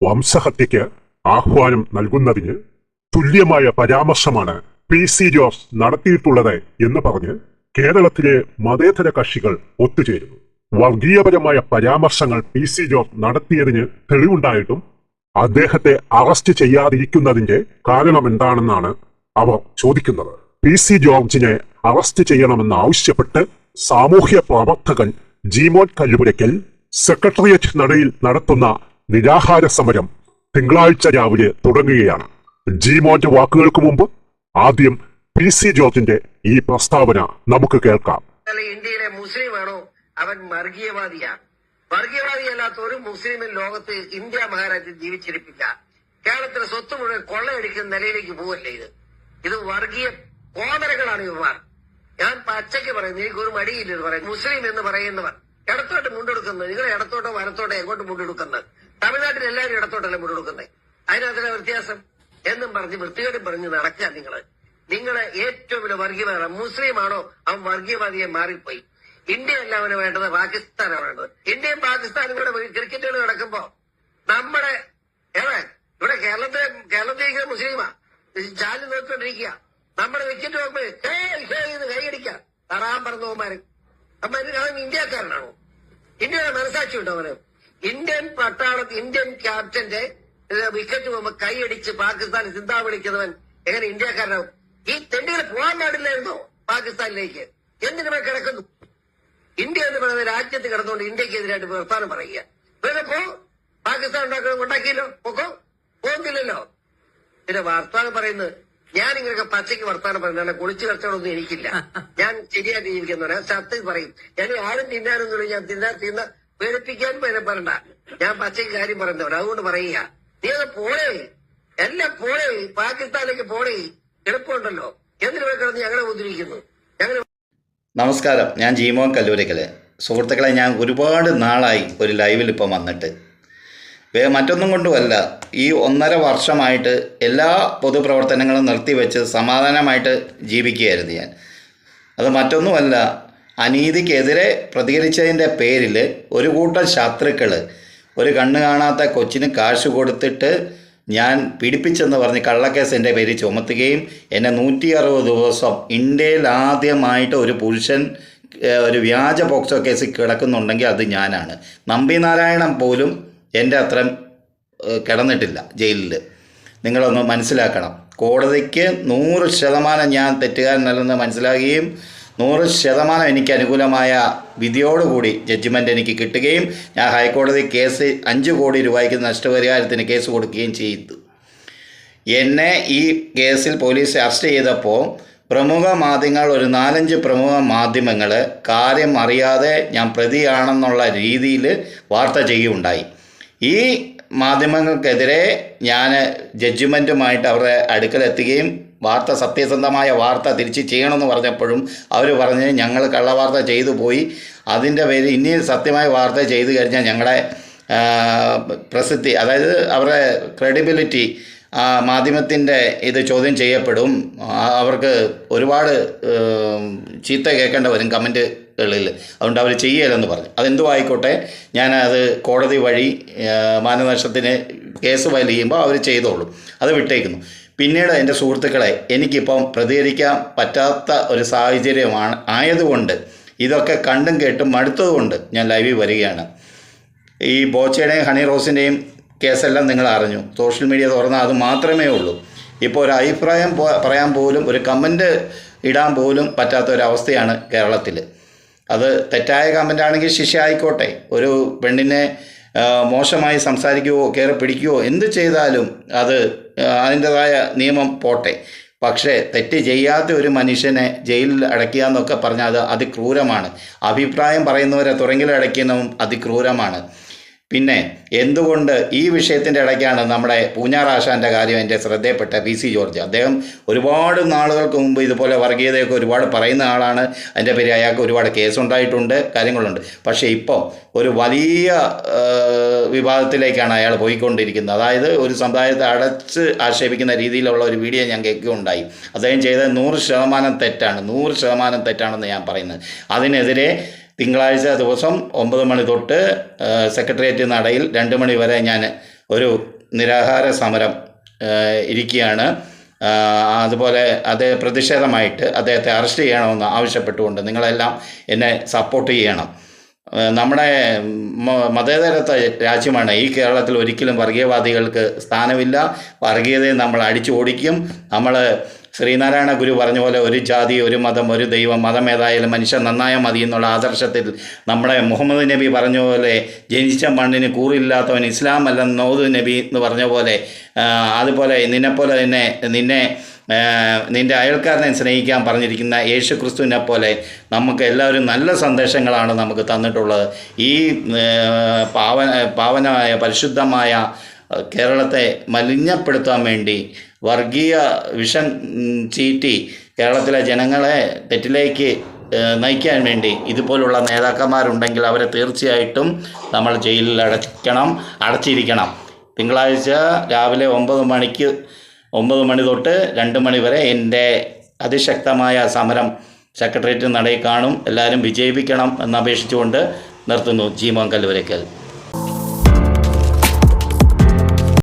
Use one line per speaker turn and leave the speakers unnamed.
വംശഹത്യയ്ക്ക് ആഹ്വാനം നൽകുന്നതിന് തുല്യമായ പരാമർശമാണ് പി സി ജോസ് നടത്തിയിട്ടുള്ളത് എന്ന് പറഞ്ഞ് കേരളത്തിലെ മതേതര കക്ഷികൾ ഒത്തുചേരുന്നു. വർഗീയപരമായ പരാമർശങ്ങൾ പി സി ജോസ് നടത്തിയതിന് തെളിവുണ്ടായിട്ടും അദ്ദേഹത്തെ അറസ്റ്റ് ചെയ്യാതിരിക്കുന്നതിന്റെ കാരണം എന്താണെന്നാണ് അവർ ചോദിക്കുന്നത്. പി സി ജോർജിനെ അറസ്റ്റ് ചെയ്യണമെന്ന് ആവശ്യപ്പെട്ട് സാമൂഹ്യ പ്രവർത്തകൻ ജീമോൻ കല്ലുപുരയ്ക്കൽ സെക്രട്ടേറിയറ്റ് നടയിൽ നടത്തുന്ന നിരാഹാര സമരം തിങ്കളാഴ്ച രാവിലെ തുടങ്ങുകയാണ്. ജി മോന്റെ വാക്കുകൾക്ക് മുമ്പ് ആദ്യം പി സി ജോർജിന്റെ ഈ പ്രസ്താവന നമുക്ക് കേൾക്കാം.
ഇന്ത്യയിലെ ഇന്ത്യയിലെ മുസ്ലിമാണോ? അവൻ വർഗീയവാദിയാണ് വർഗീയവാദിയല്ലാത്ത ഒരു മുസ്ലിമിൻ ലോകത്ത് ഇന്ത്യ മഹാരാജ്യം ജീവിച്ചിരിപ്പില്ല. കേരളത്തിലെ സ്വത്ത് മുഴുവൻ കൊള്ളയടിക്കുന്ന നിലയിലേക്ക് പോവല്ലേ ഇത്? ഇത് വർഗീയ കോതരകളാണ് ഇവർ ഞാൻ പച്ചയ്ക്ക് പറയുന്നു എനിക്ക് ഒരു മടിയില്ല ഇത് പറയും. മുസ്ലിം എന്ന് പറയുന്നവർ. ഇടത്തോട്ട് മുണ്ടെടുക്കുന്നത്. നിങ്ങൾ ഇടത്തോട്ടോ വലത്തോട്ടോ എങ്ങോട്ട് മുണ്ടെടുക്കുന്നത്? തമിഴ്നാട്ടിൽ എല്ലാവരും ഇടത്തോട്ടല്ലേ മുണ്ടെടുക്കുന്നത്? അതിനകത്തിലെ വ്യത്യാസം. എന്നും പറഞ്ഞ് വൃത്തികേടും പറഞ്ഞ് നടക്കുക നിങ്ങൾ. നിങ്ങൾ ഏറ്റവും വലിയ വർഗീയവാദ മുസ്ലിം ആണോ അവൻ വർഗീയവാദിയെ മാറിപ്പോയി. ഇന്ത്യ അല്ല അവന് വേണ്ടത് പാകിസ്ഥാനാണ് വേണ്ടത്. ഇന്ത്യയും പാകിസ്ഥാനും കൂടെ ക്രിക്കറ്റ് കളി നടക്കുമ്പോ നമ്മുടെ ഏതാ? ഇവിടെ കേരളത്തിലെ കേരളത്തിലേക്ക് മുസ്ലിമാ. ചാലി നോക്കിക്കൊണ്ടിരിക്കുക. നമ്മുടെ വിക്കറ്റ് നോക്കുമ്പോൾ കൈയടിക്കുക. തറാൻ പറഞ്ഞവന്മാര് അപ്പൊ അവൻ ഇന്ത്യക്കാരനാണോ? ഇന്ത്യയുടെ മനസാക്ഷി ഉണ്ടോ ഇന്ത്യൻ പട്ടാളത്ത് ഇന്ത്യൻ ക്യാപ്റ്റന്റെ വിക്കറ്റ് പോകുമ്പോ കൈയടിച്ച് പാകിസ്ഥാൻ ചിന്താ വിളിക്കുന്നവൻ എങ്ങനെ ഇന്ത്യക്കാരനാവും? ഈ തെണ്ടികൾ പോകാൻ പാടില്ലായിരുന്നോ പാകിസ്ഥാനിലേക്ക്? എന്തിനു കിടക്കുന്നു? ഇന്ത്യ എന്ന് പറയുന്ന രാജ്യത്ത് കിടന്നുകൊണ്ട് ഇന്ത്യക്കെതിരായിട്ട് വർത്താനം പറയുക. വേറെ പോ പാകിസ്ഥാൻ ഉണ്ടാക്കുന്ന ഉണ്ടാക്കിയല്ലോ പൊക്കോ പോകുന്നില്ലല്ലോ. പിന്നെ വർത്താനം പറയുന്നത് ഞാൻ ഇങ്ങനെയൊക്കെ പച്ചയ്ക്ക് വർത്താനം പറയുന്നത് കുളിച്ചു കച്ചവടമൊന്നും എനിക്കില്ല. ഞാൻ ശരിയായിട്ട് ജീവിക്കുന്നവരാ സത്യം പറയും. ഞാൻ ആരും തിന്നാനൊന്നും തിന്നാനൊന്നുമില്ല ഞാൻ തിന്നാൻ തിന്ന പേടിപ്പിക്കാൻ പേരെ പറയണ്ട. ഞാൻ പച്ചയ്ക്ക് കാര്യം പറയുന്നവർ അതുകൊണ്ട് പറയുക. നീ അത് പോണേ എല്ലാം പോണേ പാകിസ്ഥാനിലേക്ക് പോണേ എളുപ്പമുണ്ടല്ലോ. എന്തിനു കിടന്ന് ഞങ്ങളെ ഉദ്ധരിക്കുന്നു ഞങ്ങൾ
നമസ്കാരം. ഞാൻ ജീമോൻ കല്ലൂരിക്കലെ. സുഹൃത്തുക്കളെ ഞാൻ ഒരുപാട് നാളായി ഒരു ലൈവിൽ ഇപ്പം വന്നിട്ട്. മറ്റൊന്നും കൊണ്ടുമല്ല ഈ ഒന്നര വർഷമായിട്ട് എല്ലാ പൊതുപ്രവർത്തനങ്ങളും നിർത്തിവെച്ച് സമാധാനമായിട്ട് ജീവിക്കുകയായിരുന്നു ഞാൻ. അത് മറ്റൊന്നുമല്ല അനീതിക്കെതിരെ പ്രതികരിച്ചതിന്റെ പേരിൽ ഒരു കൂട്ടം ശത്രുക്കൾ ഒരു കണ്ണ് കാണാത്ത കൊച്ചിന് കാശ് കൊടുത്തിട്ട് ഞാൻ പിടിപ്പിച്ചെന്ന് പറഞ്ഞ് കള്ളക്കേസ് എന്റെ പേരിൽ ചുമത്തുകയും എന്നെ നൂറ്റി അറുപത് ദിവസം ഇന്ത്യയിൽ ആദ്യമായിട്ട് ഒരു പുരുഷൻ ഒരു വ്യാജ പോക്സോ കേസിൽ കിടക്കുന്നുണ്ടെങ്കിൽ അത് ഞാനാണ്. നമ്പി നാരായണൻ പോലും എന്റെ അത്രയും കിടന്നിട്ടില്ല ജയിലിൽ നിങ്ങളൊന്ന് മനസ്സിലാക്കണം. കോടതിക്ക് നൂറ് ശതമാനം ഞാൻ തെറ്റുകാരനല്ലെന്ന് മനസ്സിലാകുകയും നൂറ് ശതമാനം എനിക്ക് അനുകൂലമായ വിധിയോടുകൂടി ജഡ്ജിമെന്റ് എനിക്ക് കിട്ടുകയും ഞാൻ ഹൈക്കോടതി കേസ് അഞ്ച് കോടി രൂപയ്ക്ക് നഷ്ടപരിഹാരത്തിന് കേസ് കൊടുക്കുകയും ചെയ്തു. എന്നെ ഈ കേസിൽ പോലീസ് അറസ്റ്റ് ചെയ്തപ്പോൾ പ്രമുഖ മാധ്യമങ്ങൾ ഒരു നാലഞ്ച് പ്രമുഖ മാധ്യമങ്ങൾ കാര്യം അറിയാതെ ഞാൻ പ്രതിയാണെന്നുള്ള രീതിയിൽ വാർത്ത ചെയ്യുകയുണ്ടായി. ഈ മാധ്യമങ്ങൾക്കെതിരെ ഞാൻ ജഡ്ജ്മെന്റുമായിട്ട് അവരുടെ അടുക്കലെത്തുകയും വാർത്ത സത്യസന്ധമായ വാർത്ത തിരിച്ച് ചെയ്യണമെന്ന് പറഞ്ഞപ്പോഴും അവർ പറഞ്ഞ് ഞങ്ങൾ കള്ളവാർത്ത ചെയ്തു പോയി. അതിന്റെ പേര് ഇനി സത്യമായ വാർത്ത ചെയ്തു കഴിഞ്ഞാൽ ഞങ്ങളുടെ പ്രസിദ്ധി അതായത് അവരുടെ ക്രെഡിബിലിറ്റി മാധ്യമത്തിന്റെ ഇത് ചോദ്യം ചെയ്യപ്പെടും. അവർക്ക് ഒരുപാട് ചീത്ത കേൾക്കേണ്ട വരും കമന്റുകളിൽ അതുകൊണ്ട് അവർ ചെയ്യലെന്ന് പറഞ്ഞു. അതെന്തോ ആയിക്കോട്ടെ ഞാനത് കോടതി വഴി മാനനഷ്ടത്തിന് കേസ് ഫയൽ ചെയ്യുമ്പോൾ അവർ ചെയ്തോളും. അത് വിട്ടേക്കുന്നു. പിന്നീട് എന്റെ സുഹൃത്തുക്കളെ എനിക്കിപ്പം പ്രതികരിക്കാൻ പറ്റാത്ത ഒരു സാഹചര്യമാണ് ആയതുകൊണ്ട് ഇതൊക്കെ കണ്ടും കേട്ടും മടുത്തതുകൊണ്ട് ഞാൻ ലൈവിൽ വരികയാണ്. ഈ ബോച്ചയുടെയും ഹണി റോസിന്റെയും കേസെല്ലാം നിങ്ങൾ അറിഞ്ഞു. സോഷ്യൽ മീഡിയ തുറന്നാൽ അത് മാത്രമേ ഉള്ളൂ. ഇപ്പോൾ ഒരു അഭിപ്രായം പറയാൻ പോലും ഒരു കമന്റ് ഇടാൻ പോലും പറ്റാത്ത ഒരു അവസ്ഥയാണ് കേരളത്തിൽ അത് തെറ്റായ കമന്റ് ആണെങ്കിൽ ശിക്ഷ ആയിക്കോട്ടെ ഒരു പെണ്ണിനെ മോശമായി സംസാരിക്കുകയോ കയറി പിടിക്കുകയോ എന്ത് ചെയ്താലും അത് അതിന്റെതായ നിയമം പോട്ടെ. പക്ഷേ തെറ്റ് ചെയ്യാത്ത ഒരു മനുഷ്യനെ ജയിലിൽ അടയ്ക്കുക എന്നൊക്കെ പറഞ്ഞാൽ അത് അതിക്രൂരമാണ്. അഭിപ്രായം പറയുന്നവരെ തുറങ്കിൽ അടയ്ക്കുന്നതും അതിക്രൂരമാണ്. പിന്നെ എന്തുകൊണ്ട് ഈ വിഷയത്തിന്റെ ഇടയ്ക്കാണ് നമ്മുടെ പൂഞ്ഞാറാശാന്റെ കാര്യം എന്റെ ശ്രദ്ധയപ്പെട്ട പി സി ജോർജ്. അദ്ദേഹം ഒരുപാട് നാളുകൾക്ക് മുമ്പ് ഇതുപോലെ വർഗീയതയൊക്കെ ഒരുപാട് പറയുന്ന ആളാണ്. അതിന്റെ പേര് അയാൾക്ക് ഒരുപാട് കേസുണ്ടായിട്ടുണ്ട് കാര്യങ്ങളുണ്ട്. പക്ഷേ ഇപ്പം ഒരു വലിയ വിവാദത്തിലേക്കാണ് അയാൾ പോയിക്കൊണ്ടിരിക്കുന്നത്. അതായത് ഒരു സമുദായത്തെ അടച്ച് ആക്ഷേപിക്കുന്ന രീതിയിലുള്ള ഒരു വീഡിയോ ഞാൻ കേൾക്കുകയുണ്ടായി. അദ്ദേഹം ചെയ്തത് നൂറ് ശതമാനം തെറ്റാണ് നൂറ് ശതമാനം തെറ്റാണെന്ന് ഞാൻ പറയുന്നത്. അതിനെതിരെ തിങ്കളാഴ്ച ദിവസം ഒമ്പത് മണി തൊട്ട് സെക്രട്ടേറിയറ്റ് നടയിൽ രണ്ട് മണി വരെ ഞാൻ ഒരു നിരാഹാര സമരം ഇരിക്കുകയാണ്. അതുപോലെ അത് പ്രതിഷേധമായിട്ട് അദ്ദേഹത്തെ അറസ്റ്റ് ചെയ്യണമെന്ന് ആവശ്യപ്പെട്ടുകൊണ്ട് നിങ്ങളെല്ലാം എന്നെ സപ്പോർട്ട് ചെയ്യണം. നമ്മുടെ മതേതരത്തെ രാജ്യമാണ്. ഈ കേരളത്തിൽ ഒരിക്കലും വർഗീയവാദികൾക്ക് സ്ഥാനമില്ല. വർഗീയതയെ നമ്മൾ അടിച്ചു ഓടിക്കും നമ്മൾ ശ്രീനാരായണ ഗുരു പറഞ്ഞ പോലെ ഒരു ജാതി ഒരു മതം ഒരു ദൈവം മതം ഏതായാലും മനുഷ്യൻ നന്നായാൽ മതി എന്നുള്ള ആദർശത്തിൽ നമ്മുടെ മുഹമ്മദ് നബി പറഞ്ഞ പോലെ ജനിച്ച മണ്ണിന് കൂറില്ലാത്തവൻ ഇസ്ലാം അല്ല നോദു നബി എന്ന് പറഞ്ഞ പോലെ അതുപോലെ നിന്നെപ്പോലെ തന്നെ നിന്നെ നിന്റെ അയൽക്കാരനെ സ്നേഹിക്കാൻ പറഞ്ഞിരിക്കുന്ന യേശു ക്രിസ്തുവിനെ പോലെ നമുക്ക് എല്ലാവരും നല്ല സന്ദേശങ്ങളാണ് നമുക്ക് തന്നിട്ടുള്ളത്. ഈ പാവന പാവനമായ പരിശുദ്ധമായ കേരളത്തെ മലിനപ്പെടുത്താൻ വേണ്ടി വർഗീയ വിഷം ചീറ്റി കേരളത്തിലെ ജനങ്ങളെ തെറ്റിലേക്ക് നയിക്കാൻ വേണ്ടി ഇതുപോലുള്ള നേതാക്കന്മാരുണ്ടെങ്കിൽ അവരെ തീർച്ചയായിട്ടും നമ്മൾ ജയിലിൽ അടയ്ക്കണം അടച്ചിരിക്കണം. തിങ്കളാഴ്ച രാവിലെ ഒമ്പത് മണിക്ക് ഒമ്പത് മണി തൊട്ട് രണ്ട് മണി വരെ എന്റെ അതിശക്തമായ സമരം സെക്രട്ടേറിയറ്റ് നടയിൽ കാണും. എല്ലാവരും വിജയിപ്പിക്കണം എന്നപേക്ഷിച്ചുകൊണ്ട് നിർത്തുന്നു. ജീമോൻ കല്ലുവരയ്ക്കൽ